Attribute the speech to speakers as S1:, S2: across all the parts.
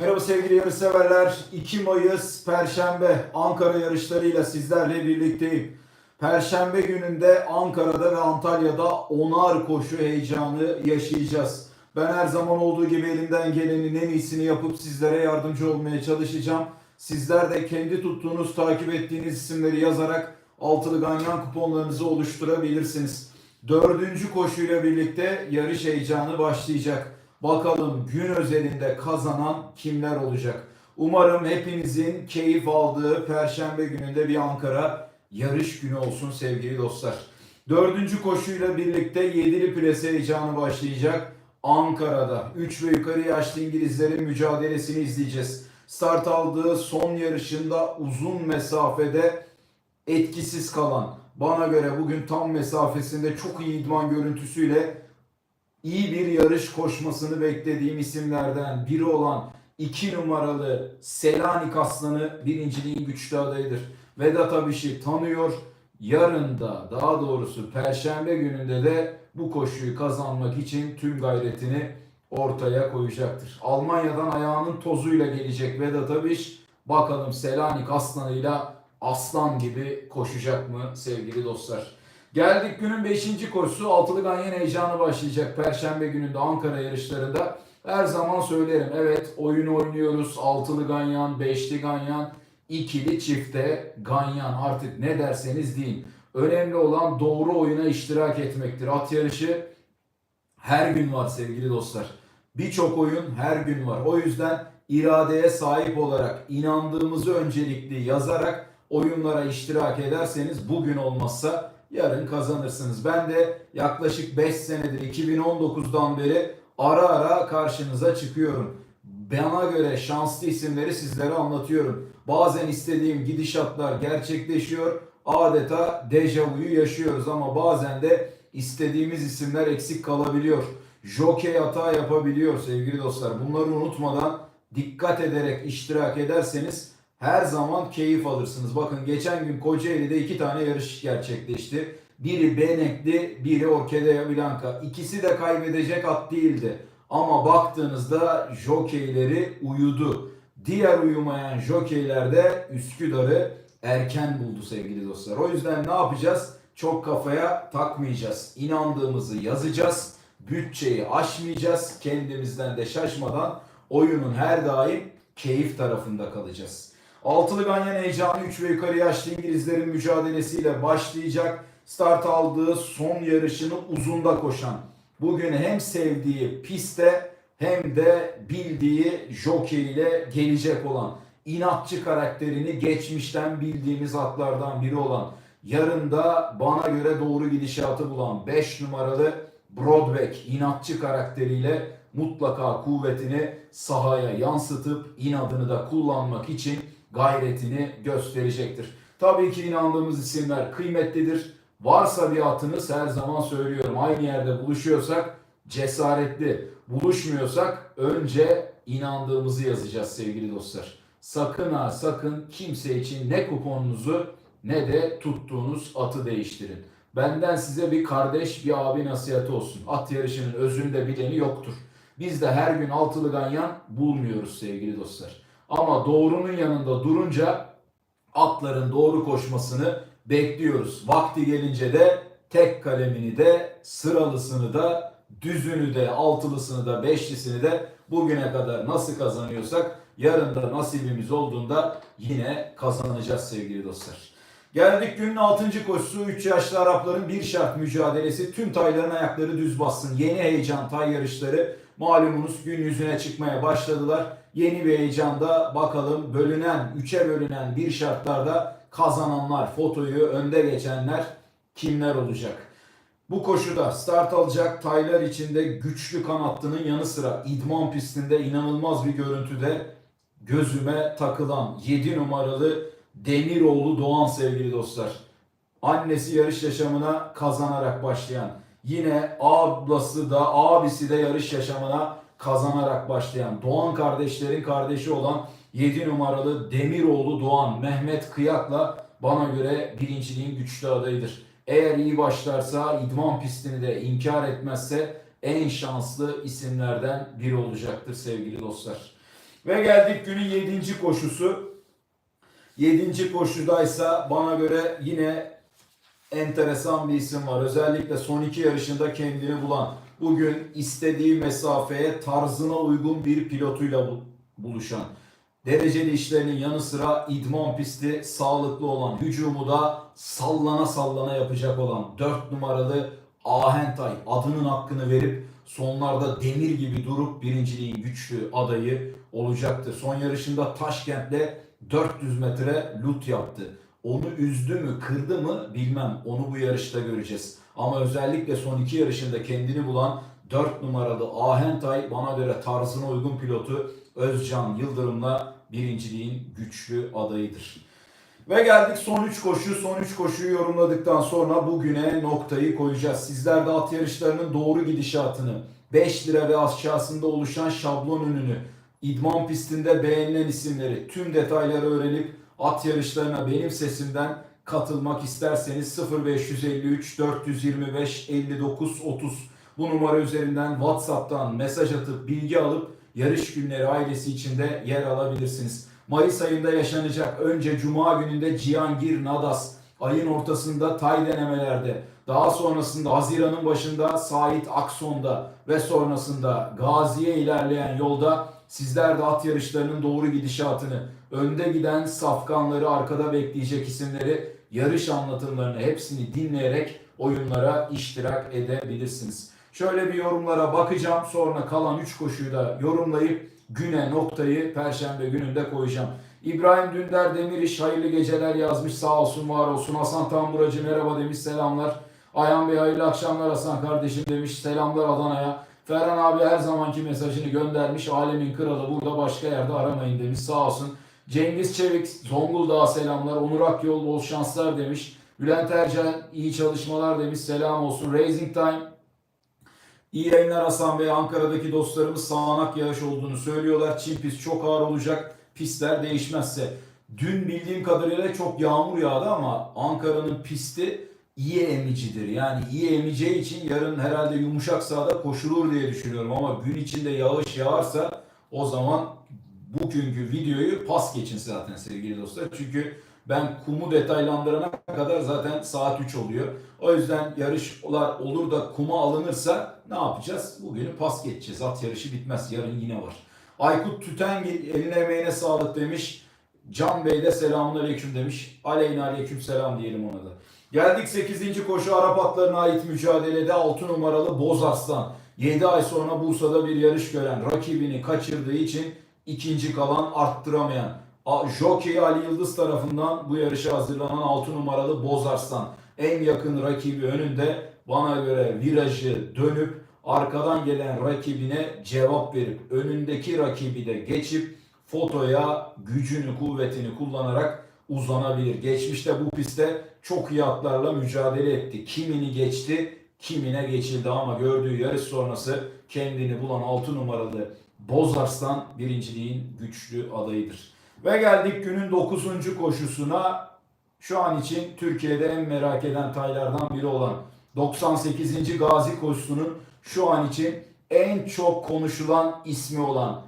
S1: Merhaba sevgili yarışseverler. 2 Mayıs Perşembe Ankara yarışlarıyla sizlerle birlikteyim. Perşembe gününde Ankara'da ve Antalya'da onar koşu heyecanı yaşayacağız. Ben her zaman olduğu gibi elimden gelenin en iyisini yapıp sizlere yardımcı olmaya çalışacağım. Sizler de kendi tuttuğunuz, takip ettiğiniz isimleri yazarak altılı ganyan kuponlarınızı oluşturabilirsiniz. Dördüncü koşuyla birlikte yarış heyecanı başlayacak. Bakalım gün özelinde kazanan kimler olacak? Umarım hepinizin keyif aldığı Perşembe gününde bir Ankara yarış günü olsun sevgili dostlar. Dördüncü koşuyla birlikte yedili plase heyecanı başlayacak. Ankara'da 3 ve yukarı yaşlı İngilizlerin mücadelesini izleyeceğiz. Start aldığı son yarışında uzun mesafede etkisiz kalan, bana göre bugün tam mesafesinde çok iyi idman görüntüsüyle iyi bir yarış koşmasını beklediğim isimlerden biri olan 2 numaralı Selanik Aslanı birinciliğin güçlü adayıdır. Vedat Abiş'i tanıyor. Yarın da daha doğrusu Perşembe gününde de bu koşuyu kazanmak için tüm gayretini ortaya koyacaktır. Almanya'dan ayağının tozuyla gelecek Vedat Abiş. Bakalım Selanik Aslanı'yla aslan gibi koşacak mı sevgili dostlar? Geldik günün 5. koşusu Altılı Ganyan heyecanı başlayacak Perşembe gününde Ankara yarışlarında. Her zaman söylerim evet oyun oynuyoruz Altılı Ganyan, Beşli Ganyan, ikili çifte Ganyan artık ne derseniz deyin. Önemli olan doğru oyuna iştirak etmektir. At yarışı her gün var sevgili dostlar. Birçok oyun her gün var. O yüzden iradeye sahip olarak inandığımızı öncelikli yazarak oyunlara iştirak ederseniz bugün olmazsa yarın kazanırsınız. Ben de yaklaşık 5 senedir 2019'dan beri ara ara karşınıza çıkıyorum. Bana göre şanslı isimleri sizlere anlatıyorum. Bazen istediğim gidişatlar gerçekleşiyor. Adeta dejavuyu yaşıyoruz ama bazen de istediğimiz isimler eksik kalabiliyor. Jockey hata yapabiliyor sevgili dostlar. Bunları unutmadan dikkat ederek iştirak ederseniz her zaman keyif alırsınız. Bakın geçen gün Kocaeli'de iki tane yarış gerçekleşti. Biri Benekli, biri Orkidea Blanca. İkisi de kaybedecek at değildi. Ama baktığınızda jokeyleri uyudu. Diğer uyumayan jokeyler de Üsküdar'ı erken buldu sevgili dostlar. O yüzden ne yapacağız? Çok kafaya takmayacağız. İnandığımızı yazacağız. Bütçeyi aşmayacağız. Kendimizden de şaşmadan oyunun her daim keyif tarafında kalacağız. Altılı Ganyan heyecanı 3 ve yukarı yaşlı İngilizlerin mücadelesiyle başlayacak. Start aldığı son yarışını uzunda koşan. Bugün hem sevdiği piste hem de bildiği jockey ile gelecek olan inatçı karakterini geçmişten bildiğimiz atlardan biri olan yarın da bana göre doğru gidişatı bulan 5 numaralı Broadback inatçı karakteriyle mutlaka kuvvetini sahaya yansıtıp inadını da kullanmak için gayretini gösterecektir. Tabii ki inandığımız isimler kıymetlidir. Varsa bir atınız her zaman söylüyorum aynı yerde buluşuyorsak cesaretli, buluşmuyorsak önce inandığımızı yazacağız sevgili dostlar. Sakın ha sakın kimse için ne kuponunuzu ne de tuttuğunuz atı değiştirin. Benden size bir kardeş, bir abi nasihatı olsun. At yarışının özünde bileni yoktur. Biz de her gün altılı ganyan bulmuyoruz sevgili dostlar. Ama doğrunun yanında durunca atların doğru koşmasını bekliyoruz. Vakti gelince de tek kalemini de sıralısını da düzünü de altılısını da beşlisini de bugüne kadar nasıl kazanıyorsak yarın da nasibimiz olduğunda yine kazanacağız sevgili dostlar. Geldik günün 6. koşusu 3 yaşlı Arapların bir şart mücadelesi. Tüm tayların ayakları düz bassın. Yeni heyecan tay yarışları malumunuz gün yüzüne çıkmaya başladılar. Yeni bir heyecanda bakalım bölünen, 3'e bölünen bir şartlarda kazananlar, fotoyu önde geçenler kimler olacak? Bu koşuda start alacak taylar içinde güçlü kanatlının yanı sıra idman pistinde inanılmaz bir görüntüde gözüme takılan 7 numaralı Demiroğlu Doğan sevgili dostlar. Annesi yarış yaşamına kazanarak başlayan, yine ablası da abisi de yarış yaşamına kazanarak başlayan, Doğan kardeşlerin kardeşi olan 7 numaralı Demiroğlu Doğan Mehmet Kıyak'la bana göre birinciliğin güçlü adayıdır. Eğer iyi başlarsa idman pistini de inkar etmezse en şanslı isimlerden biri olacaktır sevgili dostlar. Ve geldik günün 7. koşusu. 7. koşudaysa bana göre yine enteresan bir isim var. Özellikle son iki yarışında kendini bulan, bugün istediği mesafeye tarzına uygun bir pilotuyla bu- buluşan, dereceli işlerinin yanı sıra idman pisti sağlıklı olan, hücumu da sallana sallana yapacak olan 4 numaralı Ahentay adının hakkını verip sonlarda demir gibi durup birinciliğin güçlü adayı olacaktır. Son yarışında Taşkent'te 400 metre lut yaptı. Onu üzdü mü, kırdı mı bilmem. Onu bu yarışta göreceğiz. Ama özellikle son iki yarışında kendini bulan 4 numaralı Ahentay bana göre tarzına uygun pilotu Özcan Yıldırım'la birinciliğin güçlü adayıdır. Ve geldik son 3 koşu. Son 3 koşuyu yorumladıktan sonra bugüne noktayı koyacağız. Sizler de at yarışlarının doğru gidişatını, 5 lira ve aşağısında oluşan şablon ününü, idman pistinde beğenilen isimleri, tüm detayları öğrenip at yarışlarına benim sesimden katılmak isterseniz 0553 425 59 30 bu numara üzerinden WhatsApp'tan mesaj atıp bilgi alıp yarış günleri ailesi içinde yer alabilirsiniz. Mayıs ayında yaşanacak önce Cuma gününde Cihangir Nadas, ayın ortasında Tay denemelerde, daha sonrasında Haziran'ın başında Sait Akson'da ve sonrasında Gazi'ye ilerleyen yolda sizler de at yarışlarının doğru gidişatını, önde giden safkanları arkada bekleyecek isimleri, yarış anlatımlarını hepsini dinleyerek oyunlara iştirak edebilirsiniz. Şöyle bir yorumlara bakacağım sonra kalan 3 koşuyu da yorumlayıp güne noktayı Perşembe gününde koyacağım. İbrahim Dündar Demiriş hayırlı geceler yazmış sağ olsun var olsun. Hasan Tamburacı merhaba demiş selamlar. Ayhan Bey hayırlı akşamlar Hasan kardeşim demiş selamlar Adana'ya. Ferhan abi her zamanki mesajını göndermiş. Alemin kralı burada başka yerde aramayın demiş sağ olsun. Cengiz Çevik Zonguldak'a selamlar. Onur Akyol bol şanslar demiş. Bülent Ercan iyi çalışmalar demiş selam olsun. Raising Time İyi yayınlar Hasan Bey. Ankara'daki dostlarımız sağanak yağış olduğunu söylüyorlar. Çin pist çok ağır olacak. Pistler değişmezse. Dün bildiğim kadarıyla çok yağmur yağdı ama Ankara'nın pisti iyi emicidir. Yani iyi emeceği için yarın herhalde yumuşak sahada koşulur diye düşünüyorum. Ama gün içinde yağış yağarsa o zaman bugünkü videoyu pas geçin zaten sevgili dostlar. Çünkü ben kumu detaylandırana kadar zaten saat 3 oluyor. O yüzden yarışlar olur da kuma alınırsa ne yapacağız? Bugünü pas geçeceğiz. At yarışı bitmez. Yarın yine var. Aykut Tütengil eline emeğine sağlık demiş. Can Bey de selamun aleyküm demiş. Aleyna aleyküm selam diyelim ona da. Geldik 8. koşu Arap atlarına ait mücadelede 6 numaralı Boz Arslan. 7 ay sonra Bursa'da bir yarış gören rakibini kaçırdığı için ikinci kalan arttıramayan Jockey Ali Yıldız tarafından bu yarışa hazırlanan 6 numaralı Bozarslan en yakın rakibi önünde bana göre virajı dönüp arkadan gelen rakibine cevap verip önündeki rakibi de geçip fotoya gücünü kuvvetini kullanarak uzanabilir. Geçmişte bu pistte çok iyi atlarla mücadele etti. Kimini geçti, kimine geçildi ama gördüğü yarış sonrası kendini bulan 6 numaralı Bozarslan birinciliğin güçlü adayıdır. Ve geldik günün 9. koşusuna. Şu an için Türkiye'de en merak eden taylardan biri olan 98. Gazi koşusunun şu an için en çok konuşulan ismi olan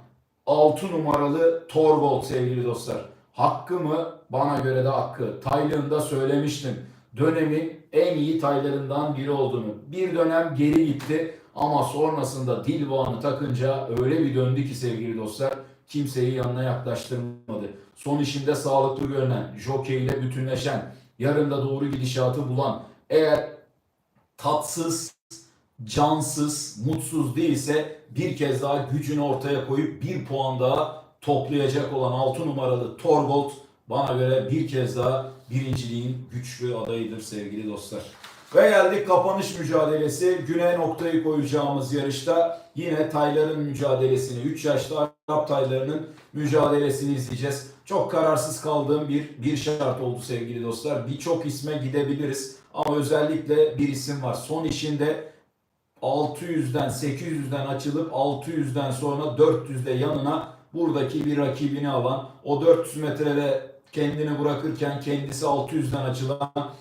S1: 6 numaralı Torgold sevgili dostlar. Hakkı mı? Bana göre de hakkı. Taylığında söylemiştim. Dönemin en iyi taylarından biri olduğunu. Bir dönem geri gitti ama sonrasında Dilvan'ı takınca öyle bir döndü ki sevgili dostlar kimseyi yanına yaklaştırmadı. Son işinde sağlıklı görünen, jockey ile bütünleşen, yarında doğru gidişatı bulan, eğer tatsız, cansız, mutsuz değilse bir kez daha gücünü ortaya koyup bir puan daha toplayacak olan 6 numaralı Torgold bana göre bir kez daha birinciliğin güçlü adayıdır sevgili dostlar. Ve geldik kapanış mücadelesi. Güne noktayı koyacağımız yarışta yine tayların mücadelesini, 3 yaşlı Arap taylarının mücadelesini izleyeceğiz. Çok kararsız kaldığım bir bir şart oldu sevgili dostlar. Birçok isme gidebiliriz ama özellikle bir isim var. Son işinde 600'den 800'den açılıp 600'den sonra 400'de yanına buradaki bir rakibini alan o 400 metrede kendini bırakırken kendisi 600'den açılan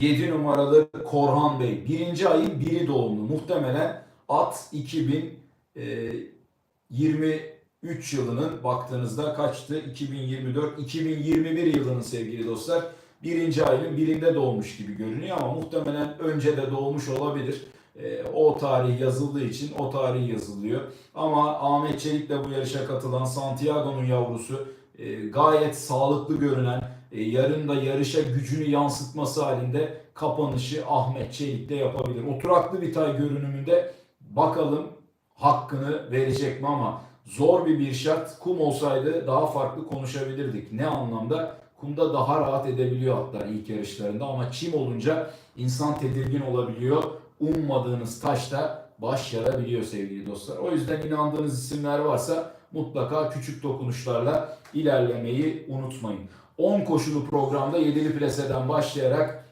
S1: 7 numaralı Korhan Bey. Birinci ayın biri doğumlu. Muhtemelen at 2023 3 yılının baktığınızda kaçtı? 2024, 2021 yılının sevgili dostlar. Birinci ayın birinde doğmuş gibi görünüyor ama muhtemelen önce de doğmuş olabilir. E, o tarih yazıldığı için o tarih yazılıyor. Ama Ahmet Çelik'le bu yarışa katılan Santiago'nun yavrusu e, gayet sağlıklı görünen, e, yarın da yarışa gücünü yansıtması halinde kapanışı Ahmet Çelik de yapabilir. Oturaklı bir tay görünümünde bakalım hakkını verecek mi ama zor bir bir şart. Kum olsaydı daha farklı konuşabilirdik. Ne anlamda? Kumda daha rahat edebiliyor hatta ilk yarışlarında ama çim olunca insan tedirgin olabiliyor. Ummadığınız taşta baş yarabiliyor sevgili dostlar. O yüzden inandığınız isimler varsa mutlaka küçük dokunuşlarla ilerlemeyi unutmayın. 10 koşulu programda 7'li plaseden başlayarak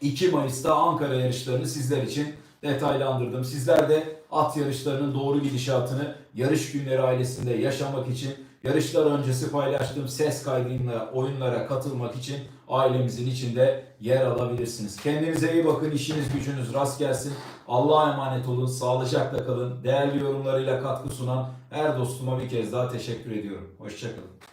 S1: 2 Mayıs'ta Ankara yarışlarını sizler için detaylandırdım. Sizler de at yarışlarının doğru gidişatını yarış günleri ailesinde yaşamak için yarışlar öncesi paylaştığım ses kaydıyla oyunlara katılmak için ailemizin içinde yer alabilirsiniz. Kendinize iyi bakın, işiniz gücünüz rast gelsin. Allah'a emanet olun, sağlıcakla kalın. Değerli yorumlarıyla katkı sunan her dostuma bir kez daha teşekkür ediyorum. Hoşçakalın.